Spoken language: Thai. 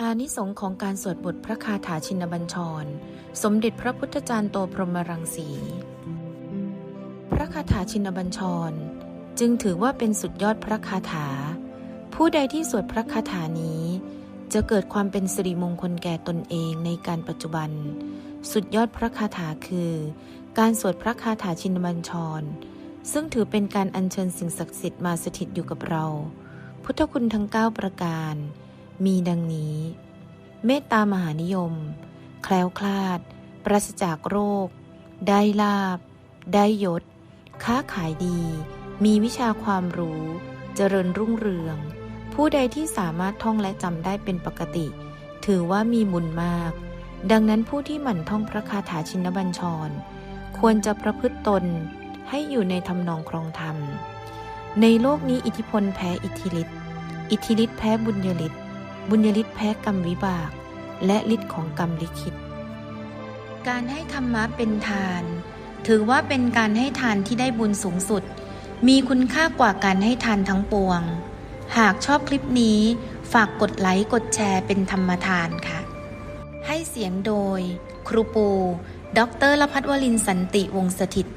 อานิสงของการสวดบทพระคาถาชินบัญชร สมเด็จพระพุทธจารย์โตพรหมรังสี พระคาถาชินบัญชร จึงถือว่าเป็นสุดยอดพระคาถา ผู้ใดที่สวดพระคาถานี้ จะเกิดความเป็นสิริมงคลแก่ตนเองในการปัจจุบัน สุดยอดพระคาถาคือ การสวดพระคาถาชินบัญชร ซึ่งถือเป็นการอัญเชิญสิ่งศักดิ์สิทธิ์มาสถิตอยู่กับเรา พุทธคุณทั้ง 9 ประการ มีดังนี้ เมตตามหานิยม แคล้วคลาด ปราศจากโรค ได้ลาบ ได้ยศ ค้าขายดี มีวิชาความรู้ เจริญรุ่งเรือง ผู้ใดที่สามารถท่องและจำได้เป็นปกติ ถือว่ามีบุญมาก ดังนั้นผู้ที่หมั่นท่องพระคาถาชินบัญชร ควรจะประพฤติตนให้อยู่ในทำนองครองธรรม ในโลกนี้อิทธิพลแพ้อิทธิฤทธิ์ อิทธิฤทธิ์แพ้บุญยฤทธิ์ บุญยฤทธิ์แพ้กรรมวิบาก และฤทธิ์ของกรรมลิขิต การให้ธรรมะเป็นทาน ถือว่าเป็นการให้ทานที่ได้บุญสูงสุด มีคุณค่ากว่าการให้ทานทั้งปวง หากชอบคลิปนี้ ฝากกดไลค์กดแชร์เป็นธรรมทานค่ะ ให้เสียงโดย ครูปู ดรละพัฒวลินสันติวงศ์สถิต์